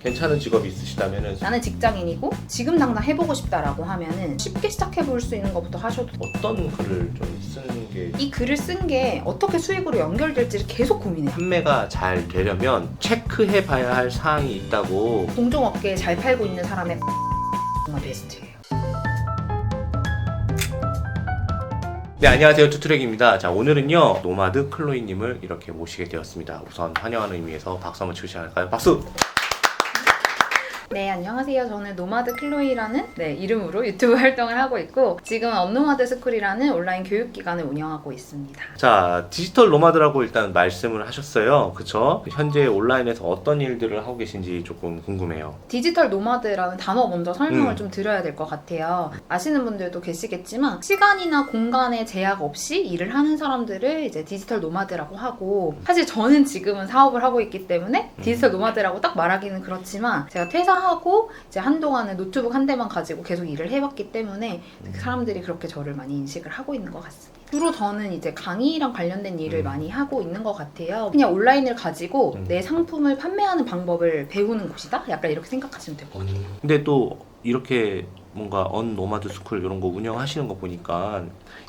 괜찮은 직업이 있으시다면은 나는 직장인이고 지금 당장 해보고 싶다라고 하면은 쉽게 시작해 볼 수 있는 것부터 하셔도. 어떤 글을 좀 쓰는 게 이 글을 쓴 게 어떻게 수익으로 연결될지를 계속 고민해요. 판매가 잘 되려면 체크해 봐야 할 사항이 있다고 공종업계에 잘 팔고 있는 사람의 정말 베스트예요. 네 안녕하세요 투트랙입니다 자 오늘은요 노마드 클로이님을 이렇게 모시게 되었습니다 우선 환영하는 의미에서 박수 한번 치시 않을까요 박수 네, 안녕하세요. 저는 노마드 클로이라는 네, 이름으로 유튜브 활동을 하고 있고 지금은 업노마드 스쿨이라는 온라인 교육 기관을 운영하고 있습니다. 자 디지털 노마드라고 일단 말씀을 하셨어요 그쵸 현재 온라인에서 어떤 일들을 하고 계신지 조금 궁금해요 디지털 노마드라는 단어 먼저 설명을 음. 좀 드려야 될 것 같아요. 아시는 분들도 계시겠지만 시간이나 공간의 제약 없이 일을 하는 사람들을 이제 디지털 노마드라고 하고 사실 저는 지금은 사업을 하고 있기 때문에 디지털 노마드라고 딱 말하기는 그렇지만 제가 퇴사 하고 이제 한동안은 노트북 한 대만 가지고 계속 일을 해봤기 때문에 그 사람들이 그렇게 저를 많이 인식을 하고 있는 것 같습니다. 주로 저는 이제 강의랑 관련된 일을 음. 많이 하고 있는 것 같아요. 그냥 온라인을 가지고 음. 내 상품을 판매하는 방법을 배우는 곳이다? 약간 이렇게 생각하시면 돼요. 근데 또 이렇게 뭔가 언 노마드 스쿨 이런 거 운영하시는 거 보니까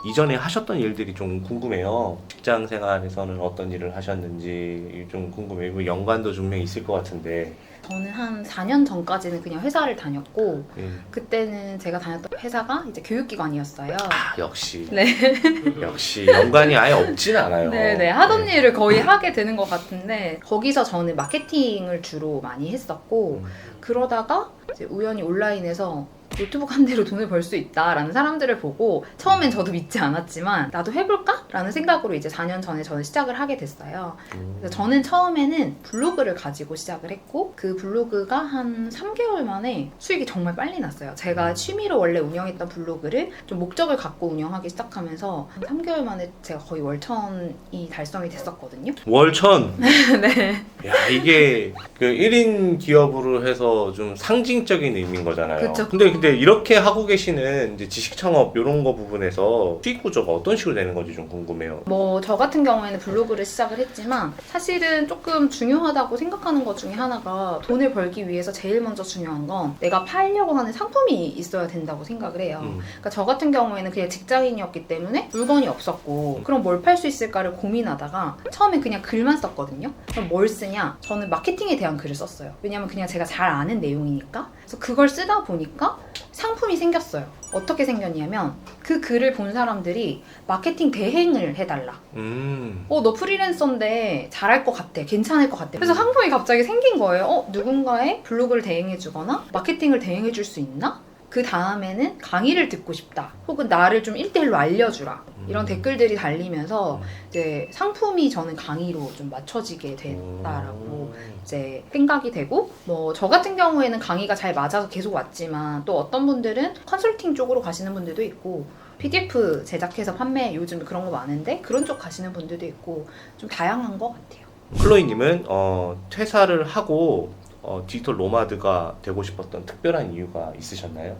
이전에 하셨던 일들이 좀 궁금해요. 직장 생활에서는 어떤 일을 하셨는지 좀 궁금해요. 뭐 연관도 분명히 있을 것 같은데. 저는 한 4년 전까지는 그냥 회사를 다녔고 예. 그때는 제가 다녔던 회사가 이제 교육기관이었어요. 아, 역시. 네. 역시 연관이 아예 없진 않아요. 네네 하던 네. 일을 거의 하게 되는 것 같은데 거기서 저는 마케팅을 주로 많이 했었고 음. 그러다가 이제 우연히 온라인에서 노트북 한 대로 돈을 벌 수 있다라는 사람들을 보고 처음엔 저도 믿지 않았지만 나도 해볼까? 라는 생각으로 이제 4년 전에 저는 시작을 하게 됐어요. 그래서 저는 처음에는 블로그를 가지고 시작을 했고 그 블로그가 한 3개월 만에 수익이 정말 빨리 났어요. 제가 취미로 원래 운영했던 블로그를 좀 목적을 갖고 운영하기 시작하면서 한 3개월 만에 제가 거의 월천이 달성이 됐었거든요. 월천. 네. 야, 이게 그 1인 기업으로 해서 좀 상징적인 의미인 거잖아요. 그쵸. 근데 근데 이렇게 하고 계시는 이제 지식 창업 이런 거 부분에서 수익 구조가 어떤 식으로 되는 건지 좀 궁금해요. 뭐 저 같은 경우에는 블로그를 시작을 했지만 사실은 조금 중요하다고 생각하는 것 중에 하나가 돈을 벌기 위해서 제일 먼저 중요한 건 내가 팔려고 하는 상품이 있어야 된다고 생각을 해요. 음. 그러니까 저 같은 경우에는 그냥 직장인이었기 때문에 물건이 없었고 음. 그럼 뭘 팔 수 있을까를 고민하다가 처음에 그냥 글만 썼거든요. 그럼 뭘 쓰냐? 저는 마케팅에 대한 글을 썼어요. 왜냐면 그냥 제가 잘 아는 내용이니까. 그래서 그걸 쓰다 보니까 상품이 생겼어요. 어떻게 생겼냐면 그 글을 본 사람들이 마케팅 대행을 해달라. 음. 어, 너 프리랜서인데 잘할 것 같아. 괜찮을 것 같아. 그래서 상품이 갑자기 생긴 거예요. 어, 누군가의 블로그를 대행해주거나 마케팅을 대행해줄 수 있나? 그 다음에는 강의를 듣고 싶다. 혹은 나를 좀 1대1로 알려주라. 이런 음. 댓글들이 달리면서 음. 이제 상품이 저는 강의로 좀 맞춰지게 됐다라고 음. 이제 생각이 되고 뭐 저 같은 경우에는 강의가 잘 맞아서 계속 왔지만 또 어떤 분들은 컨설팅 쪽으로 가시는 분들도 있고 PDF 제작해서 판매 요즘 그런 거 많은데 그런 쪽 가시는 분들도 있고 좀 다양한 것 같아요. 클로이님은 어, 퇴사를 하고 어, 디지털 노마드가 되고 싶었던 특별한 이유가 있으셨나요?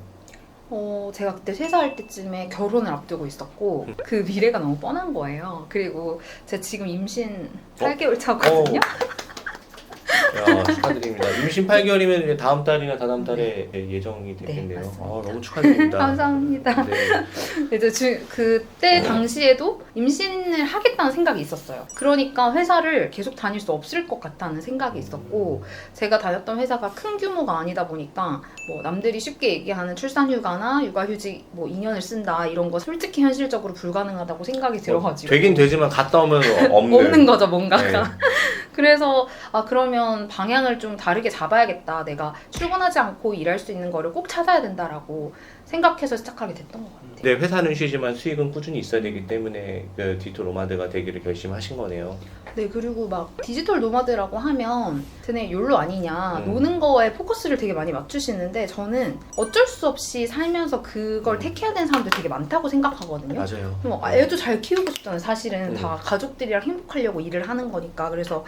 어, 제가 그때 퇴사할 때쯤에 결혼을 앞두고 있었고 그 미래가 너무 뻔한 거예요. 그리고 제가 지금 임신 8개월 차거든요. 야, 축하드립니다. 임신 8개월이면 이제 다음 달이나 다다음 달에 예정이 되겠네요. 네, 맞습니다. 아, 너무 축하드립니다. 감사합니다. 네. 이제 주, 그때 당시에도 임신을 하겠다는 생각이 있었어요. 그러니까 회사를 계속 다닐 수 없을 것 같다는 생각이 있었고, 제가 다녔던 회사가 큰 규모가 아니다 보니까, 뭐, 남들이 쉽게 얘기하는 출산휴가나 육아휴직 뭐 2년을 쓴다, 이런 거 솔직히 현실적으로 불가능하다고 생각이 들어가지고. 되긴 되지만 갔다 오면 없는. 없는 거죠, 뭔가가. 네. 그래서, 아, 그러면 방향을 좀 다르게 잡아야겠다. 내가 출근하지 않고 일할 수 있는 거를 꼭 찾아야 된다라고 생각해서 시작하게 됐던 것 같아요. 네, 회사는 쉬지만 수익은 꾸준히 있어야 되기 때문에 그 디지털 노마드가 되기를 결심하신 거네요. 네, 그리고 막 디지털 노마드라고 하면 쟤네 욜로 아니냐, 음. 노는 거에 포커스를 되게 많이 맞추시는데 저는 어쩔 수 없이 살면서 그걸 음. 택해야 되는 사람들 되게 많다고 생각하거든요. 맞아요. 뭐 애도 잘 키우고 싶잖아요. 사실은 음. 다 가족들이랑 행복하려고 일을 하는 거니까. 그래서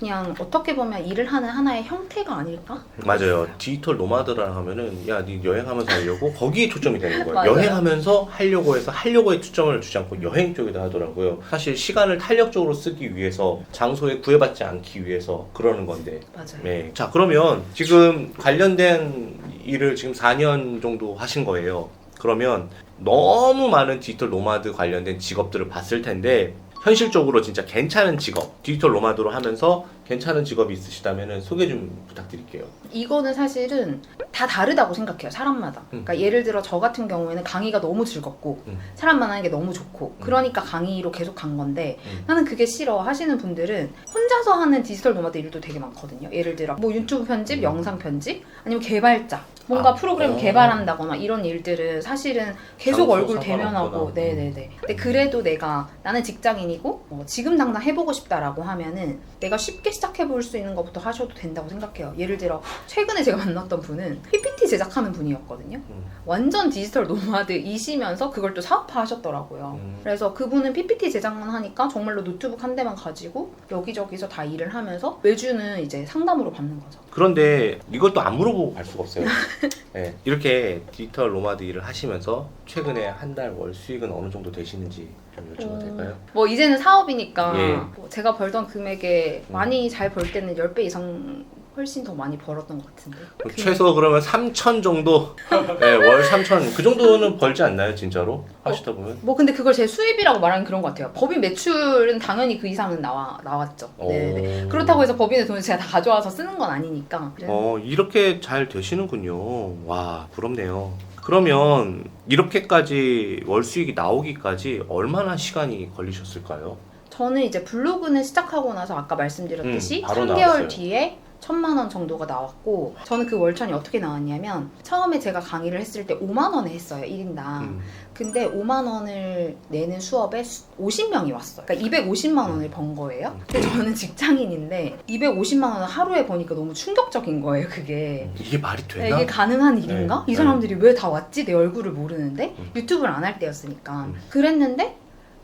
그냥 어떻게 보면 일을 하는 하나의 형태가 아닐까? 맞아요. 디지털 노마드라 하면은 야, 네 여행하면서 하려고 거기에 초점이 되는 거예요. 맞아요. 여행하면서 하려고 해서 하려고에 초점을 주지 않고 여행 쪽에다 하더라고요. 사실 시간을 탄력적으로 쓰기 위해서 장소에 구애받지 않기 위해서 그러는 건데. 맞아요. 네. 자, 그러면 지금 관련된 일을 지금 4년 정도 하신 거예요. 그러면 너무 많은 디지털 노마드 관련된 직업들을 봤을 텐데 현실적으로 진짜 괜찮은 직업, 디지털 노마드로 하면서 괜찮은 직업이 있으시다면 소개 좀 부탁드릴게요. 이거는 사실은 다 다르다고 생각해요 사람마다 음. 그러니까 예를 들어 저 같은 경우에는 강의가 너무 즐겁고 음. 사람 만나는 게 너무 좋고 음. 그러니까 강의로 계속 간 건데 음. 나는 그게 싫어 하시는 분들은 혼자서 하는 디지털 노마드 일도 되게 많거든요 예를 들어 뭐 유튜브 편집, 음. 영상 편집 아니면 개발자 뭔가 아, 프로그램 어. 개발한다거나 이런 일들은 사실은 계속 장소 얼굴 상관없구나. 대면하고 음. 네네네 근데 그래도 내가 나는 직장인이고 어, 지금 당장 해보고 싶다라고 하면은 내가 쉽게 시작해 볼 수 있는 것부터 하셔도 된다고 생각해요 예를 들어 최근에 제가 만났던 분은 PPT 제작하는 분이었거든요 음. 완전 디지털 노마드이시면서 그걸 또 사업화 하셨더라고요 음. 그래서 그분은 PPT 제작만 하니까 정말로 노트북 한 대만 가지고 여기저기 서 다 일을 하면서 매주는 이제 상담으로 받는 거죠 그런데 이것도 안 물어보고 갈 수가 없어요. 네, 이렇게 디지털 노마드 일을 하시면서 최근에 한 달 월 수익은 어느 정도 되시는지 좀 여쭤봐도 어, 될까요? 뭐 이제는 사업이니까 예. 뭐 제가 벌던 금액에 음. 많이 잘 벌 때는 10배 이상 훨씬 더 많이 벌었던 것 같은데 그- 최소 그러면 3천 정도, 네, 월 3천 그 정도는 벌지 않나요, 진짜로 하시다 보면? 뭐 근데 그걸 제 수입이라고 말하면 그런 것 같아요 법인 매출은 당연히 그 이상은 나와, 나왔죠 네. 오. 그렇다고 해서 법인의 돈을 제가 다 가져와서 쓰는 건 아니니까 어 이렇게 잘 되시는군요. 와 부럽네요. 그러면 이렇게까지 월 수익이 나오기까지 얼마나 시간이 걸리셨을까요? 저는 이제 블로그는 시작하고 나서 아까 말씀드렸듯이 음, 바로 3개월 나왔어요. 뒤에 천만 원 정도가 나왔고 저는 그 월천이 어떻게 나왔냐면 처음에 제가 강의를 했을 때 5만 원에 했어요 1인당 음. 근데 5만 원을 내는 수업에 50명이 왔어요 그러니까 250만 원을 번 거예요 음. 근데 저는 직장인인데 250만 원을 하루에 버니까 너무 충격적인 거예요 그게 이게 말이 야, 되나? 네, 이게 가능한 일인가? 네. 이 사람들이 왜 다 왔지? 내 얼굴을 모르는데 음. 유튜브를 안 할 때였으니까 음. 그랬는데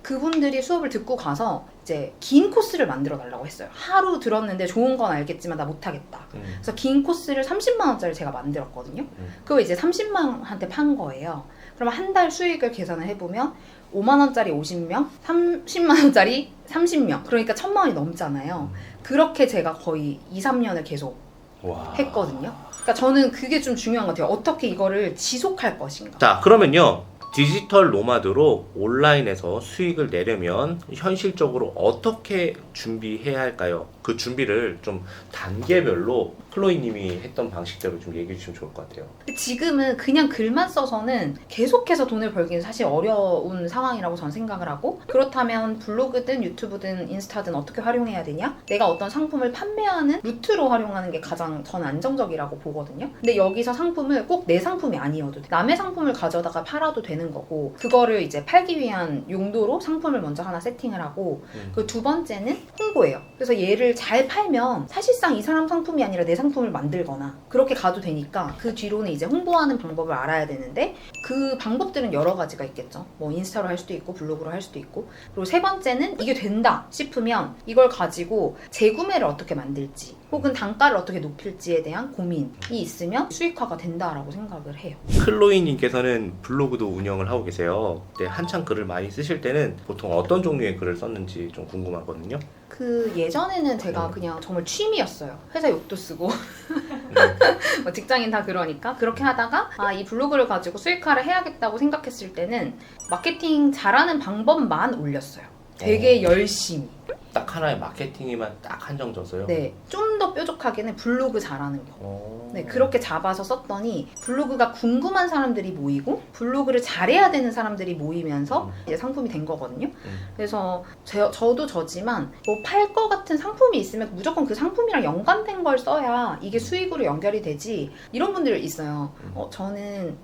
그분들이 수업을 듣고 가서 이제 긴 코스를 만들어 달라고 했어요. 하루 들었는데 좋은 건 알겠지만 나 못하겠다. 음. 그래서 긴 코스를 30만 원짜리 제가 만들었거든요. 음. 그거 이제 30만 원한테 판 거예요. 그러면 한달 수익을 계산을 해보면 5만 원짜리 50명, 30만 원짜리 30명. 그러니까 1000만 원이 넘잖아요. 그렇게 제가 거의 2, 3년을 계속 와. 했거든요. 그러니까 저는 그게 좀 중요한 것 같아요. 어떻게 이거를 지속할 것인가. 자 그러면요 디지털 노마드로 온라인에서 수익을 내려면 현실적으로 어떻게 준비해야 할까요? 그 준비를 좀 단계별로 클로이님이 했던 방식대로 좀 얘기해 주시면 좋을 것 같아요. 지금은 그냥 글만 써서는 계속해서 돈을 벌기는 사실 어려운 상황이라고 전 생각을 하고 그렇다면 블로그든 유튜브든 인스타든 어떻게 활용해야 되냐? 내가 어떤 상품을 판매하는 루트로 활용하는 게 가장 전 안정적이라고 보거든요. 근데 여기서 상품을 꼭 내 상품이 아니어도 돼. 남의 상품을 가져다가 팔아도 되는 거고 그거를 이제 팔기 위한 용도로 상품을 먼저 하나 세팅을 하고 음. 그두 번째는 홍보예요. 그래서 얘를 잘 팔면 사실상 이 사람 상품이 아니라 내 상품 을 만들거나 그렇게 가도 되니까 그 뒤로는 이제 홍보하는 방법을 알아야 되는데 그 방법들은 여러 가지가 있겠죠. 뭐 인스타로 할 수도 있고 블로그로 할 수도 있고 그리고 세 번째는 이게 된다 싶으면 이걸 가지고 재구매를 어떻게 만들지 혹은 단가를 어떻게 높일지에 대한 고민이 있으면 수익화가 된다라고 생각을 해요. 클로이님께서는 블로그도 운영을 하고 계세요. 네, 한창 글을 많이 쓰실 때는 보통 어떤 종류의 글을 썼는지 좀 궁금하거든요. 그 예전에는 제가 음. 그냥 정말 취미였어요. 회사 욕도 쓰고 음. 뭐 직장인 다 그러니까 그렇게 하다가 아 이 블로그를 가지고 수익화를 해야겠다고 생각했을 때는 마케팅 잘하는 방법만 올렸어요. 되게 열심히. 딱 하나의 마케팅에만 딱 한정져서요. 네, 좀 더 뾰족하게는 블로그 잘하는 거. 어. 네, 그렇게 잡아서 썼더니 블로그가 궁금한 사람들이 모이고 블로그를 잘해야 되는 사람들이 모이면서 음. 이제 상품이 된 거거든요. 음. 그래서 제- 저도 저지만 뭐 팔 거 같은 상품이 있으면 무조건 그 상품이랑 연관된 걸 써야 이게 수익으로 연결이 되지 이런 분들 있어요. 음. 어, 저는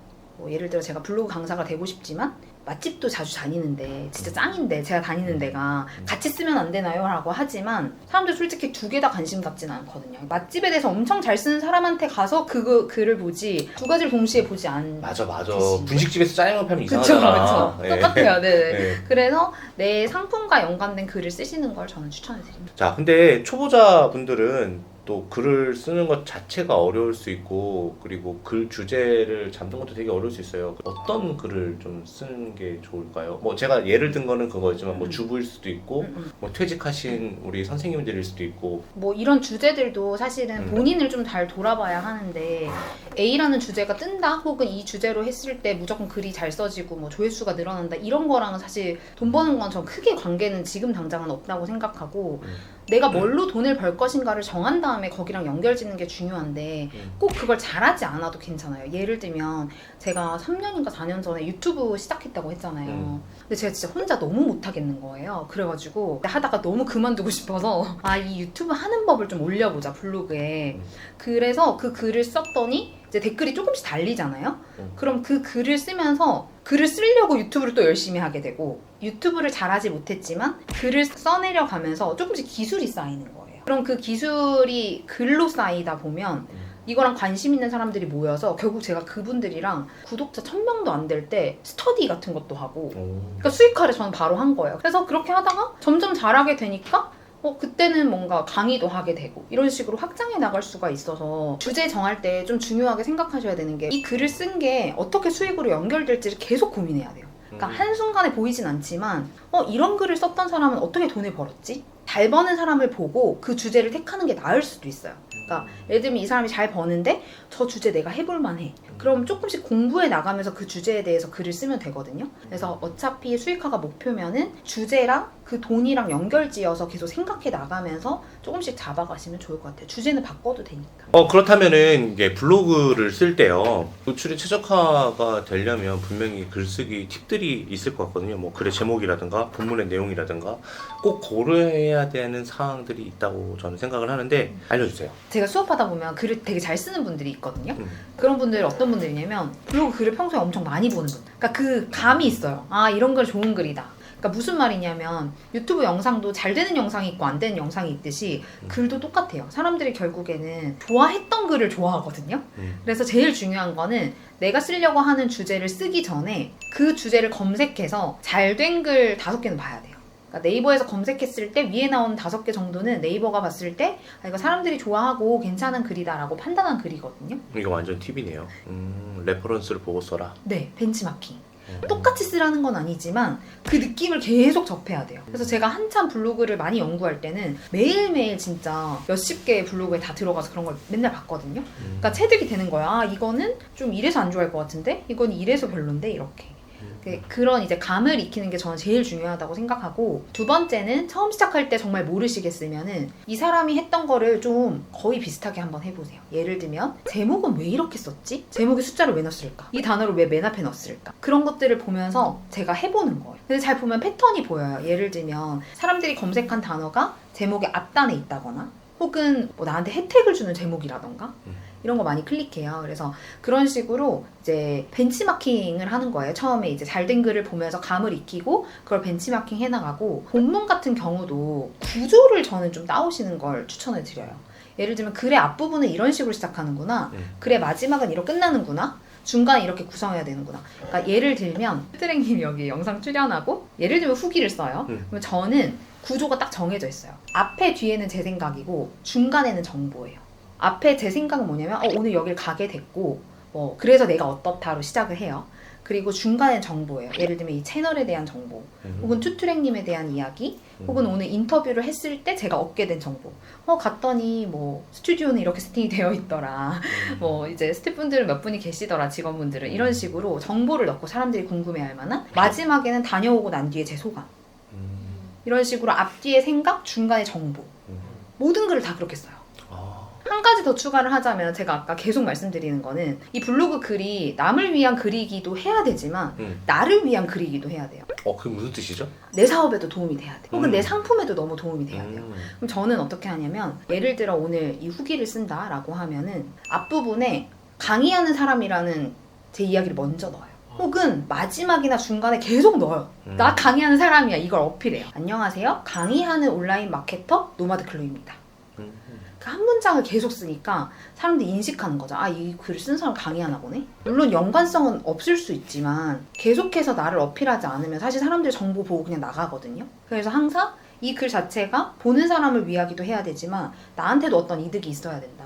뭐 예를 들어 제가 블로그 강사가 되고 싶지만 맛집도 자주 다니는데 진짜 짱인데 제가 다니는 데가 같이 쓰면 안 되나요? 라고 하지만 사람들 솔직히 두 개 다 관심 갖지는 않거든요. 맛집에 대해서 엄청 잘 쓰는 사람한테 가서 그거 글을 보지 두 가지를 동시에 보지 않. 맞아 맞아. 그치. 분식집에서 짜장면 팔면 그쵸, 이상하잖아. 그쵸. 똑같아요. 네. 예. 그래서 내 상품과 연관된 글을 쓰시는 걸 저는 추천해드립니다. 자, 근데 초보자 분들은 또 글을 쓰는 것 자체가 어려울 수 있고 그리고 글 주제를 잡는 것도 되게 어려울 수 있어요. 어떤 글을 좀 쓰는 게 좋을까요? 뭐 제가 예를 든 거는 그거지만 뭐 음. 주부일 수도 있고 음, 음. 뭐 퇴직하신 우리 선생님들일 수도 있고 뭐 이런 주제들도 사실은 음. 본인을 좀 잘 돌아봐야 하는데 A라는 주제가 뜬다 혹은 이 주제로 했을 때 무조건 글이 잘 써지고 뭐 조회수가 늘어난다 이런 거랑은 사실 돈 버는 건 전 크게 관계는 지금 당장은 없다고 생각하고 음. 내가 뭘로 돈을 벌 것인가를 정한 다음에 거기랑 연결 짓는 게 중요한데 음. 꼭 그걸 잘하지 않아도 괜찮아요. 예를 들면 제가 3년인가 4년 전에 유튜브 시작했다고 했잖아요. 음. 근데 제가 진짜 혼자 너무 못하겠는 거예요. 그래가지고 하다가 너무 그만두고 싶어서 아 이 유튜브 하는 법을 좀 올려보자 블로그에. 음. 그래서 그 글을 썼더니 이제 댓글이 조금씩 달리잖아요. 음. 그럼 그 글을 쓰면서 글을 쓰려고 유튜브를 또 열심히 하게 되고 유튜브를 잘하지 못했지만 글을 써내려 가면서 조금씩 기술이 쌓이는 거예요. 그럼 그 기술이 글로 쌓이다 보면 음. 이거랑 관심 있는 사람들이 모여서 결국 제가 그분들이랑 구독자 1000명도 안 될 때 스터디 같은 것도 하고 오. 그러니까 수익화를 저는 바로 한 거예요. 그래서 그렇게 하다가 점점 잘하게 되니까 어, 그때는 뭔가 강의도 하게 되고 이런 식으로 확장해 나갈 수가 있어서 주제 정할 때 좀 중요하게 생각하셔야 되는 게 이 글을 쓴 게 어떻게 수익으로 연결될지를 계속 고민해야 돼요. 그러니까 음. 한순간에 보이진 않지만 어 이런 글을 썼던 사람은 어떻게 돈을 벌었지? 잘 버는 사람을 보고 그 주제를 택하는 게 나을 수도 있어요. 그러니까 예를 들면 이 사람이 잘 버는데 저 주제 내가 해볼 만해. 그럼 조금씩 공부해 나가면서 그 주제에 대해서 글을 쓰면 되거든요. 그래서 어차피 수익화가 목표면은 주제랑 그 돈이랑 연결지어서 계속 생각해 나가면서 조금씩 잡아가시면 좋을 것 같아요. 주제는 바꿔도 되니까. 어 그렇다면은 이게 블로그를 쓸 때요 노출이 최적화가 되려면 분명히 글쓰기 팁들이 있을 것 같거든요 뭐 글의 제목이라든가 본문의 내용이라든가 꼭 고려해야 되는 사항들이 있다고 저는 생각을 하는데 알려주세요 제가 수업하다 보면 글을 되게 잘 쓰는 분들이 있거든요. 음. 그런 분들 어떤 분들이냐면 블로그 글을 평소에 엄청 많이 보는 분. 그러니까 그 감이 있어요. 아 이런 글 좋은 글이다. 그러니까 무슨 말이냐면 유튜브 영상도 잘 되는 영상이 있고 안 되는 영상이 있듯이 음. 글도 똑같아요. 사람들이 결국에는 좋아했던 글을 좋아하거든요. 음. 그래서 제일 중요한 거는 내가 쓰려고 하는 주제를 쓰기 전에 그 주제를 검색해서 잘 된 글 다섯 개는 봐야 돼요. 그러니까 네이버에서 검색했을 때 위에 나오는 다섯 개 정도는 네이버가 봤을 때 아, 이거 사람들이 좋아하고 괜찮은 글이다라고 판단한 글이거든요. 이거 완전 팁이네요 음, 레퍼런스를 보고 써라 네, 벤치마킹. 음. 똑같이 쓰라는 건 아니지만 그 느낌을 계속 접해야 돼요. 그래서 제가 한참 블로그를 많이 연구할 때는 매일매일 진짜 몇십 개의 블로그에 다 들어가서 그런 걸 맨날 봤거든요. 음. 그러니까 체득이 되는 거야. 아, 이거는 좀 이래서 안 좋아할 것 같은데? 이건 이래서 별론데? 이렇게. 음. 그- 그런 이제 감을 익히는 게 저는 제일 중요하다고 생각하고 두 번째는 처음 시작할 때 정말 모르시겠으면은 이 사람이 했던 거를 좀 거의 비슷하게 한번 해보세요. 예를 들면 제목은 왜 이렇게 썼지? 제목에 숫자를 왜 넣었을까? 이 단어를 왜 맨 앞에 넣었을까? 그런 것들을 보면서 제가 해보는 거예요. 근데 잘 보면 패턴이 보여요. 예를 들면 사람들이 검색한 단어가 제목의 앞단에 있다거나 혹은 뭐 나한테 혜택을 주는 제목이라던가 음. 이런 거 많이 클릭해요. 그래서 그런 식으로 이제 벤치마킹을 하는 거예요. 처음에 이제 잘된 글을 보면서 감을 익히고 그걸 벤치마킹 해나가고 본문 같은 경우도 구조를 저는 좀 따오시는 걸 추천을 드려요. 예를 들면 글의 앞부분은 이런 식으로 시작하는구나. 음. 글의 마지막은 이렇게 끝나는구나. 중간에 이렇게 구성해야 되는구나. 그러니까 예를 들면 트랭님 여기 영상 출연하고 예를 들면 후기를 써요. 음. 그러면 저는 구조가 딱 정해져 있어요. 앞에 뒤에는 제 생각이고 중간에는 정보예요. 앞에 제 생각은 뭐냐면 어, 오늘 여길 가게 됐고 뭐 그래서 내가 어떻다로 시작을 해요. 그리고 중간엔 정보예요. 예를 들면 이 채널에 대한 정보, 음. 혹은 투트랙님에 대한 이야기, 음. 혹은 오늘 인터뷰를 했을 때 제가 얻게 된 정보. 어 갔더니 뭐 스튜디오는 이렇게 세팅이 되어 있더라. 음. 뭐 이제 스태프분들은 몇 분이 계시더라 직원분들은 이런 식으로 정보를 넣고 사람들이 궁금해할 만한 마지막에는 다녀오고 난 뒤에 제 소감 음. 이런 식으로 앞뒤의 생각 중간에 정보 음. 모든 글을 다 그렇게 써요. 아. 한 가지 더 추가를 하자면 제가 아까 계속 말씀드리는 거는 이 블로그 글이 남을 위한 글이기도 해야 되지만 음. 나를 위한 글이기도 해야 돼요. 어 그게 무슨 뜻이죠? 내 사업에도 도움이 돼야 돼. 혹은 음. 내 상품에도 너무 도움이 돼야 돼요. 음. 그럼 저는 어떻게 하냐면 예를 들어 오늘 이 후기를 쓴다라고 하면은 앞부분에 강의하는 사람이라는 제 이야기를 먼저 넣어요. 혹은 마지막이나 중간에 계속 넣어요. 음. 나 강의하는 사람이야. 이걸 어필해요. 안녕하세요. 강의하는 온라인 마케터 노마드 클로입니다. 음. 그한 문장을 계속 쓰니까 사람들이 인식하는 거죠. 아, 이 글을 쓴 사람 강의하나 보네? 물론 연관성은 없을 수 있지만 계속해서 나를 어필하지 않으면 사실 사람들이 정보 보고 그냥 나가거든요. 그래서 항상 이 글 자체가 보는 사람을 위하기도 해야 되지만 나한테도 어떤 이득이 있어야 된다.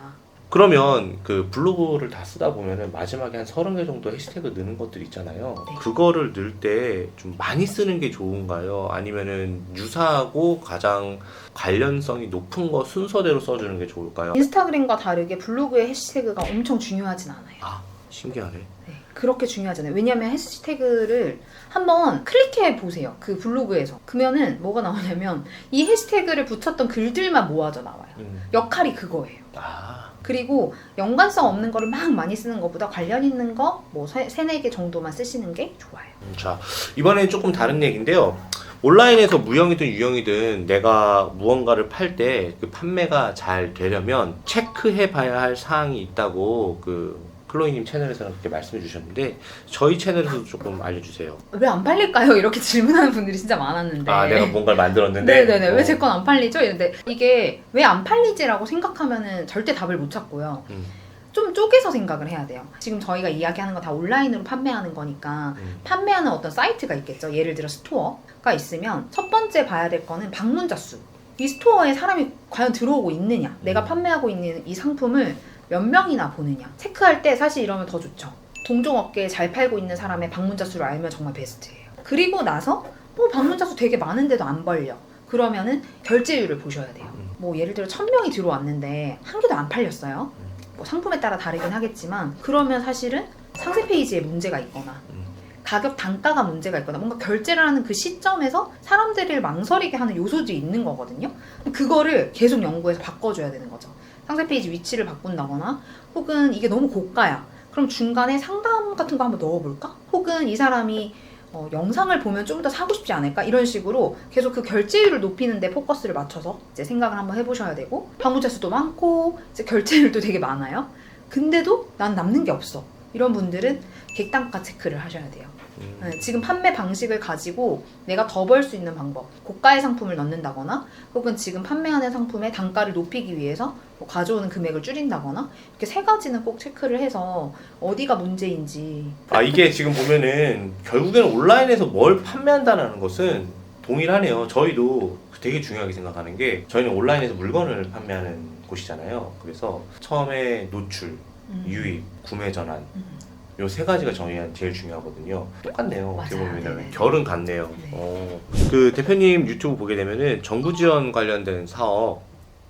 그러면 그 블로그를 다 쓰다 보면은 마지막에 한 서른 개 정도 해시태그 넣는 것들 있잖아요. 네. 그거를 넣을 때 좀 많이 쓰는 게 좋은가요? 아니면은 유사하고 가장 관련성이 높은 거 순서대로 써주는 게 좋을까요? 인스타그램과 다르게 블로그의 해시태그가 엄청 중요하진 않아요. 아 신기하네. 네, 그렇게 중요하잖아요. 왜냐면 해시태그를 한번 클릭해 보세요. 그 블로그에서. 그러면은 뭐가 나오냐면 이 해시태그를 붙였던 글들만 모아져 나와요. 음. 역할이 그거예요. 아 그리고 연관성 없는 거를 막 많이 쓰는 것보다 관련 있는 거 뭐 세네 개 정도만 쓰시는 게 좋아요. 음, 자 이번엔 조금 다른 얘기인데요. 온라인에서 무형이든 유형이든 내가 무언가를 팔 때 그 판매가 잘 되려면 체크해 봐야 할 사항이 있다고 그 클로이님 채널에서는 그렇게 말씀해 주셨는데 저희 채널에서도 조금 알려주세요. 왜 안 팔릴까요? 이렇게 질문하는 분들이 진짜 많았는데. 아 내가 뭔가를 만들었는데 네네네. 왜 어. 제건 안 팔리죠? 이런데 이게 왜 안 팔리지라고 생각하면은 절대 답을 못 찾고요. 음, 좀 쪼개서 생각을 해야 돼요. 지금 저희가 이야기하는 거 다 온라인으로 판매하는 거니까 음, 판매하는 어떤 사이트가 있겠죠. 예를 들어 스토어가 있으면 첫 번째 봐야 될 거는 방문자 수. 이 스토어에 사람이 과연 들어오고 있느냐. 내가 음. 판매하고 있는 이 상품을 몇 명이나 보느냐. 체크할 때 사실 이러면 더 좋죠. 동종 업계에 잘 팔고 있는 사람의 방문자 수를 알면 정말 베스트예요. 그리고 나서 뭐 방문자 수 되게 많은데도 안 벌려. 그러면은 결제율을 보셔야 돼요. 음. 뭐 예를 들어 천 명이 들어왔는데 한 개도 안 팔렸어요. 뭐 상품에 따라 다르긴 하겠지만 그러면 사실은 상세 페이지에 문제가 있거나 음. 가격 단가가 문제가 있거나 뭔가 결제를 하는 그 시점에서 사람들을 망설이게 하는 요소들이 있는 거거든요. 그거를 계속 연구해서 바꿔줘야 되는 거죠. 상세 페이지 위치를 바꾼다거나 혹은 이게 너무 고가야. 그럼 중간에 상담 같은 거 한번 넣어볼까? 혹은 이 사람이 어, 영상을 보면 좀 더 사고 싶지 않을까? 이런 식으로 계속 그 결제율을 높이는 데 포커스를 맞춰서 이제 생각을 한번 해보셔야 되고 방문자 수도 많고 이제 결제율도 되게 많아요. 근데도 난 남는 게 없어. 이런 분들은 객단가 체크를 하셔야 돼요. 음. 네, 지금 판매 방식을 가지고 내가 더 벌 수 있는 방법, 고가의 상품을 넣는다거나, 혹은 지금 판매하는 상품의 단가를 높이기 위해서 뭐 가져오는 금액을 줄인다거나, 이렇게 세 가지는 꼭 체크를 해서 어디가 문제인지. 아 이게 지금 보면은 결국에는 온라인에서 뭘 판매한다는 것은 동일하네요. 저희도 되게 중요하게 생각하는 게 저희는 온라인에서 물건을 판매하는 곳이잖아요. 그래서 처음에 노출, 음. 유입, 구매 전환 음. 요 세 가지가 저희한테 제일 중요하거든요. 똑같네요. 어떻게 맞아요. 보면 네네. 결은 같네요. 네. 어. 그 대표님 유튜브 보게 되면은 정부 지원 관련된 사업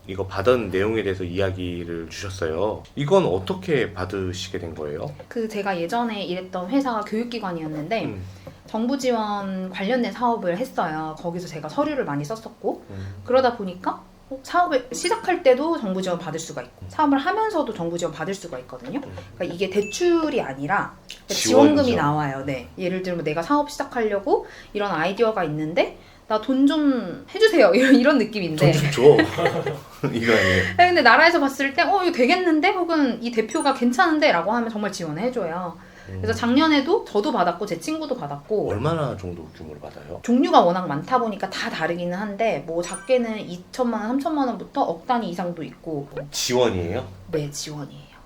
이거 받은 내용에 대해서 이야기를 주셨어요. 이건 어떻게 받으시게 된 거예요? 그 제가 예전에 일했던 회사가 교육기관이었는데, 음, 정부 지원 관련된 사업을 했어요. 거기서 제가 서류를 많이 썼었고, 음, 그러다 보니까 어, 사업을 시작할 때도 정부 지원 받을 수가 있고 사업을 하면서도 정부 지원 받을 수가 있거든요. 그러니까 이게 대출이 아니라 지원금이 지원이죠. 나와요. 네. 예를 들면 내가 사업 시작하려고 이런 아이디어가 있는데 나 돈 좀 해주세요. 이런 이런 느낌인데. 돈좀 줘. 이거 아니에요. 네, 근데 나라에서 봤을 때 어 이거 되겠는데 혹은 이 대표가 괜찮은데라고 하면 정말 지원을 해줘요. 그래서 작년에도 저도 받았고 제 친구도 받았고 얼마나 정도 규모를 받아요? 종류가 워낙 많다 보니까 다 다르기는 한데 뭐 작게는 2천만 원, 3천만 원부터 억 단위 이상도 있고 지원이에요? 네 지원이에요.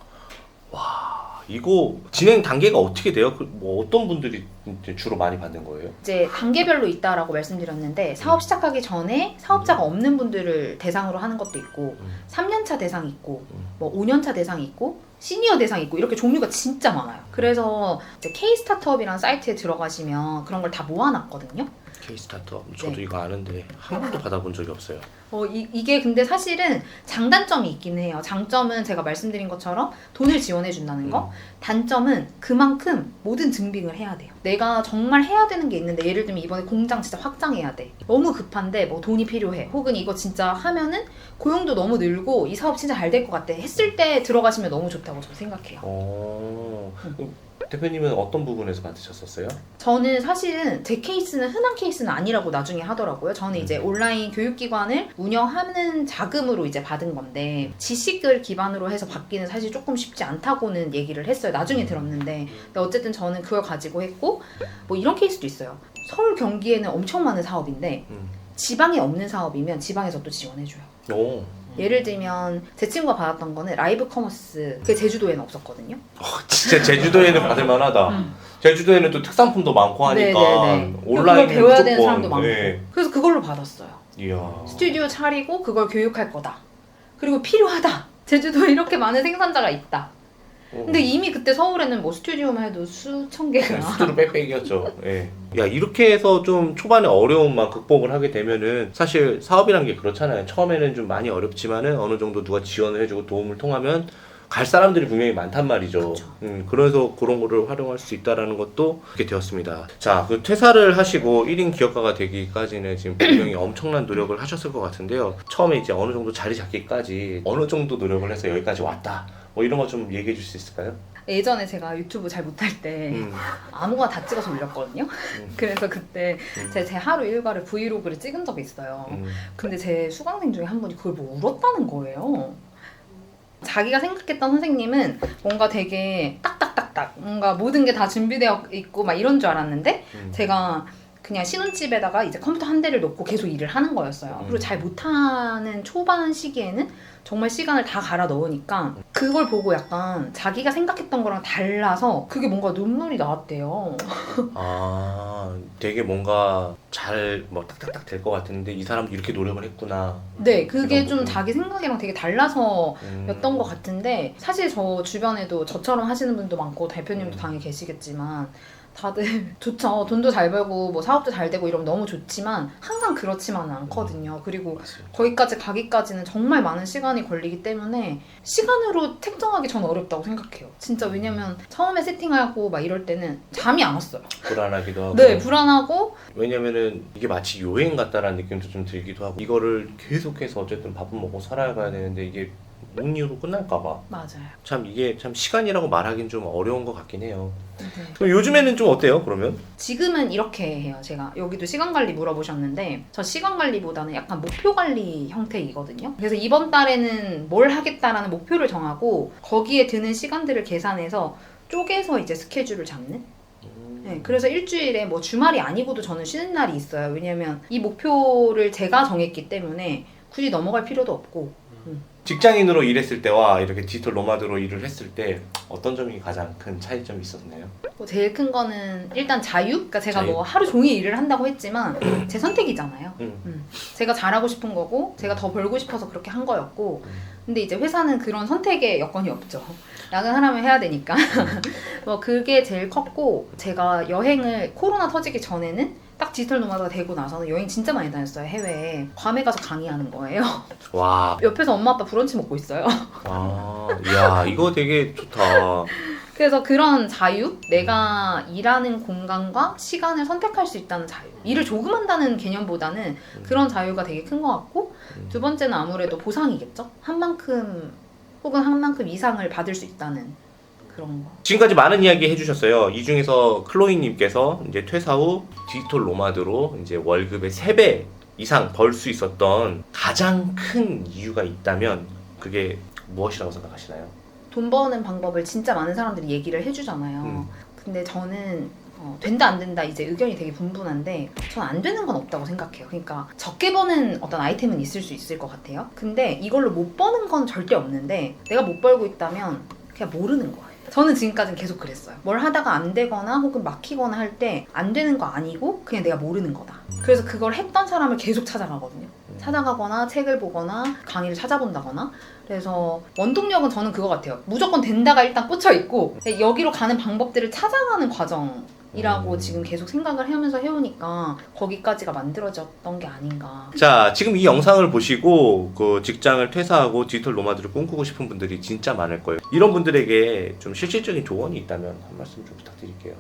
아, 이거 진행 단계가 어떻게 돼요? 그 뭐 어떤 분들이 이제 주로 많이 받는 거예요? 이제 단계별로 있다라고 말씀드렸는데 사업 시작하기 전에 사업자가 없는 분들을 대상으로 하는 것도 있고 음. 3년차 대상 있고 음. 뭐 5년차 대상 있고 시니어 대상 있고 이렇게 종류가 진짜 많아요. 그래서 이제 K 스타트업이라는 사이트에 들어가시면 그런 걸 다 모아놨거든요. K 스타트업 저도 네. 이거 아는데 한 번도 받아본 적이 없어요. 어, 이, 이게 근데 사실은 장단점이 있긴 해요. 장점은 제가 말씀드린 것처럼 돈을 지원해 준다는 거. 음. 단점은 그만큼 모든 증빙을 해야 돼요. 내가 정말 해야 되는 게 있는데 예를 들면 이번에 공장 진짜 확장해야 돼. 너무 급한데 뭐 돈이 필요해. 혹은 이거 진짜 하면은 고용도 너무 늘고 이 사업 진짜 잘 될 것 같아. 했을 때 들어가시면 너무 좋다고 저는 생각해요. 어, 대표님은 어떤 부분에서 받으셨었어요? 저는 사실은 제 케이스는 흔한 케이스는 아니라고 나중에 하더라고요. 저는 이제 온라인 교육기관을 운영하는 자금으로 이제 받은 건데 지식을 기반으로 해서 받기는 사실 조금 쉽지 않다고는 얘기를 했어요. 나중에 들었는데 근데 어쨌든 저는 그걸 가지고 했고 뭐 이런 케이스도 있어요. 서울 경기에는 엄청 많은 사업인데 음. 지방에 없는 사업이면 지방에서 또 지원해줘요. 오, 예를 들면 제 친구가 받았던 거는 라이브 커머스 그게 제주도에는 없었거든요. 어, 진짜 제주도에는 받을 만하다. 음. 제주도에는 또 특산품도 많고 하니까 네네네. 온라인 그걸 배워야 되는 사람도 많고. 네. 그래서 그걸로 받았어요. 이야. 스튜디오 차리고 그걸 교육할 거다. 그리고 필요하다. 제주도에 이렇게 많은 생산자가 있다. 어. 근데 이미 그때 서울에는 뭐 스튜디오만 해도 수천 개가. 수두로 빽빽이었죠. 예. 야 이렇게 해서 좀 초반에 어려움만 극복을 하게 되면은 사실 사업이란 게 그렇잖아요. 처음에는 좀 많이 어렵지만은 어느 정도 누가 지원을 해주고 도움을 통하면 갈 사람들이 분명히 많단 말이죠. 그쵸. 음, 그래서 그런 거를 활용할 수 있다라는 것도 그렇게 되었습니다. 자, 그 퇴사를 하시고 1인 기업가가 되기까지는 지금 분명히 엄청난 노력을 하셨을 것 같은데요. 처음에 이제 어느 정도 자리 잡기까지 어느 정도 노력을 해서 여기까지 왔다. 뭐 이런 거 좀 얘기해 줄 수 있을까요? 예전에 제가 유튜브 잘 못할 때 음, 아무거나 다 찍어서 올렸거든요. 음. 그래서 그때 음. 제, 제 하루 일과를 브이로그를 찍은 적이 있어요. 음. 근데 제 수강생 중에 한 분이 그걸 보고 울었다는 거예요. 자기가 생각했던 선생님은 뭔가 되게 딱딱딱딱 뭔가 모든 게 다 준비되어 있고 막 이런 줄 알았는데 음. 제가 그냥 신혼집에다가 이제 컴퓨터 한 대를 놓고 계속 일을 하는 거였어요. 음. 그리고 잘 못하는 초반 시기에는 정말 시간을 다 갈아 넣으니까 그걸 보고 약간 자기가 생각했던 거랑 달라서 그게 뭔가 눈물이 나왔대요. 아, 되게 뭔가 잘 뭐 딱딱딱 될 것 같은데 이 사람도 이렇게 노력을 했구나. 네, 그게 이런 좀 부분. 자기 생각이랑 되게 달라서 음. 였던 것 같은데 사실 저 주변에도 저처럼 하시는 분도 많고 대표님도 음. 당연히 계시겠지만 다들 좋죠. 돈도 잘 벌고 뭐 사업도 잘 되고 이러면 너무 좋지만 항상 그렇지만은 않거든요. 그리고 맞습니다. 거기까지 가기까지는 정말 많은 시간이 걸리기 때문에 시간으로 책정하기 전 어렵다고 생각해요. 진짜 왜냐면 처음에 세팅하고 막 이럴 때는 잠이 안 왔어요. 불안하기도 하고. 네 불안하고. 왜냐면은 이게 마치 여행 같다라는 느낌도 좀 들기도 하고 이거를 계속해서 어쨌든 밥은 먹고 살아가야 되는데 이게 온 이유로 끝날까봐 맞아요 참 이게 참 시간이라고 말하긴 좀 어려운 것 같긴 해요. 네. 그럼 요즘에는 좀 어때요? 그러면? 지금은 이렇게 해요. 제가 여기도 시간 관리 물어보셨는데 저 시간 관리보다는 약간 목표 관리 형태이거든요. 그래서 이번 달에는 뭘 하겠다라는 목표를 정하고 거기에 드는 시간들을 계산해서 쪼개서 이제 스케줄을 잡는. 네, 그래서 일주일에 뭐 주말이 아니고도 저는 쉬는 날이 있어요. 왜냐면 이 목표를 제가 정했기 때문에 굳이 넘어갈 필요도 없고. 직장인으로 일했을 때와 이렇게 디지털 노마드로 일을 했을 때 어떤 점이 가장 큰 차이점이 있었나요? 뭐 제일 큰 거는 일단 자유? 그러니까 제가 자유. 뭐 하루 종일 일을 한다고 했지만 제 선택이잖아요. 음. 제가 잘하고 싶은 거고 제가 더 벌고 싶어서 그렇게 한 거였고 음. 근데 이제 회사는 그런 선택의 여건이 없죠 야근하려면 해야 되니까 뭐 그게 제일 컸고 제가 여행을 코로나 터지기 전에는 딱 디지털 노마드가 되고 나서는 여행 진짜 많이 다녔어요 해외에. 괌에 가서 강의하는 거예요. 와, 옆에서 엄마 아빠 브런치 먹고 있어요. 아, 야 이거 되게 좋다. 그래서 그런 자유 내가 일하는 공간과 시간을 선택할 수 있다는 자유 일을 조금 한다는 개념보다는 그런 자유가 되게 큰 것 같고 음. 두 번째는 아무래도 보상이겠죠. 한 만큼 혹은 한 만큼 이상을 받을 수 있다는 그런 거. 지금까지 많은 이야기 해주셨어요. 이 중에서 클로이님께서 이제 퇴사 후 디지털 노마드로 이제 월급의 3배 이상 벌 수 있었던 가장 큰 이유가 있다면 그게 무엇이라고 생각하시나요? 돈 버는 방법을 진짜 많은 사람들이 얘기를 해주잖아요. 음. 근데 저는 어, 된다 안 된다 이제 의견이 되게 분분한데 전 안 되는 건 없다고 생각해요. 그러니까 적게 버는 어떤 아이템은 있을 수 있을 것 같아요. 근데 이걸로 못 버는 건 절대 없는데 내가 못 벌고 있다면 그냥 모르는 거예요. 저는 지금까지는 계속 그랬어요. 뭘 하다가 안 되거나 혹은 막히거나 할 때 안 되는 거 아니고 그냥 내가 모르는 거다. 그래서 그걸 했던 사람을 계속 찾아가거든요. 찾아가거나 책을 보거나 강의를 찾아본다거나 그래서 원동력은 저는 그거 같아요. 무조건 된다가 일단 꽂혀 있고 여기로 가는 방법들을 찾아가는 과정 이라고 음. 지금 계속 생각을 하면서 해오니까 거기까지가 만들어졌던 게 아닌가. 자, 지금 이 영상을 보시고 그 직장을 퇴사하고 디지털 노마드를 꿈꾸고 싶은 분들이 진짜 많을 거예요. 이런 분들에게 좀 실질적인 조언이 있다면 한 말씀 좀 부탁드릴게요.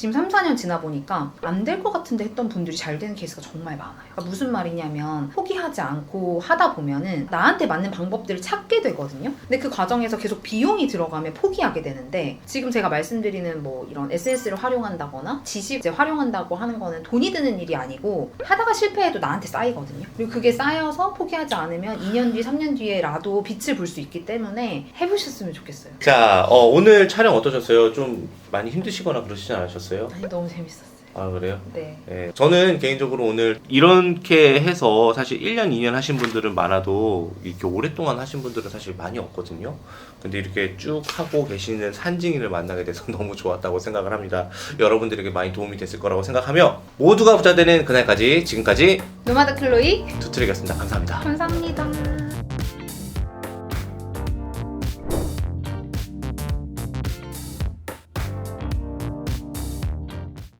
지금 3, 4년 지나 보니까 안 될 것 같은데 했던 분들이 잘 되는 케이스가 정말 많아요. 그러니까 무슨 말이냐면 포기하지 않고 하다 보면은 나한테 맞는 방법들을 찾게 되거든요. 근데 그 과정에서 계속 비용이 들어가면 포기하게 되는데 지금 제가 말씀드리는 뭐 이런 SNS를 활용한다거나 지식을 활용한다고 하는 거는 돈이 드는 일이 아니고 하다가 실패해도 나한테 쌓이거든요. 그리고 그게 쌓여서 포기하지 않으면 2년 뒤, 3년 뒤에라도 빛을 볼 수 있기 때문에 해보셨으면 좋겠어요. 자, 어, 오늘 촬영 어떠셨어요? 좀 많이 힘드시거나 그러시지 않으셨어요? 아니 너무 재밌었어요. 아, 그래요? 네. 예, 저는 개인적으로 오늘 이렇게 해서 사실 1년, 2년 하신 분들은 많아도 이렇게 오랫동안 하신 분들은 사실 많이 없거든요. 근데 이렇게 쭉 하고 계시는 산증이를 만나게 돼서 너무 좋았다고 생각을 합니다. 여러분들에게 많이 도움이 됐을 거라고 생각하며 모두가 부자 되는 그날까지 지금까지 노마드 클로이 투트릭이었습니다. 감사합니다. 감사합니다.